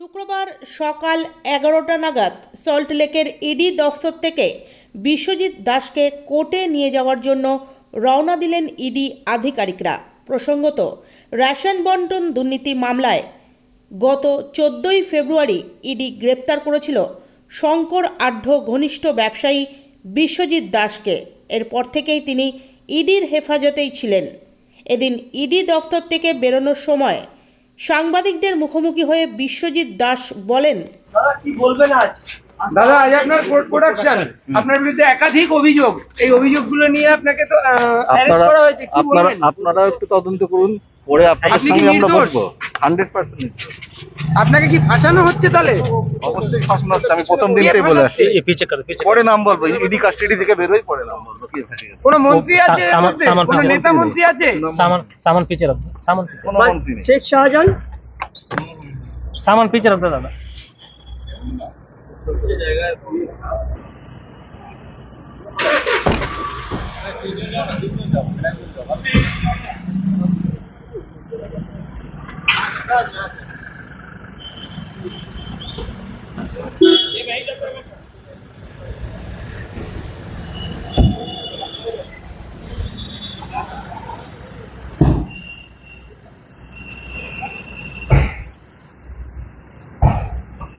শুক্রবার সকাল এগারোটা নাগাদ সল্টলেকের ইডি দফতর থেকে বিশ্বজিৎ দাসকে কোর্টে নিয়ে যাওয়ার জন্য রওনা দিলেন ইডি আধিকারিকরা। প্রসঙ্গত, রেশন বন্টন দুর্নীতি মামলায় গত চোদ্দোই ফেব্রুয়ারি ইডি গ্রেপ্তার করেছিল শঙ্কর আঢ্য ঘনিষ্ঠ ব্যবসায়ী বিশ্বজিৎ দাসকে। এরপর থেকেই তিনি ইডির হেফাজতেই ছিলেন। এদিন ইডি দফতর থেকে বেরোনোর সময় সাংবাদিকদের মুখোমুখি হয়ে বিশ্বজিৎ দাস বলেন দাদা আজ? আপনার কোর্ট প্রোডাকশন আপনার বিরুদ্ধে একাধিক অভিযোগ। এই অভিযোগগুলো নিয়ে আপনাকে তো অ্যারেস্ট করা হয়েছে। কি আপনারা আপনারা একটু তদন্ত করুন পরে আপনাদের আমরা বসবো। 100% আপনাকে কি ফাঁসানো হচ্ছে তাহলে? অবশ্যই ফাঁসানো হচ্ছে আমি প্রথম দিনতেই বলে আসছি। পরে নাম বলব ইডি কাস্টডি থেকে বের হই পরে। কোন মন্ত্রী ও, আছে এর সামান- মধ্যে? সামান কোন পিছিয়ে নেতা মন্ত্রী মন্ত্রী আছে सामान सामान पीछे रख दो सामान पीछे- কোনো মন্ত্রী নেই শেখ শাহজাহান सामान पीछे रख दो दादा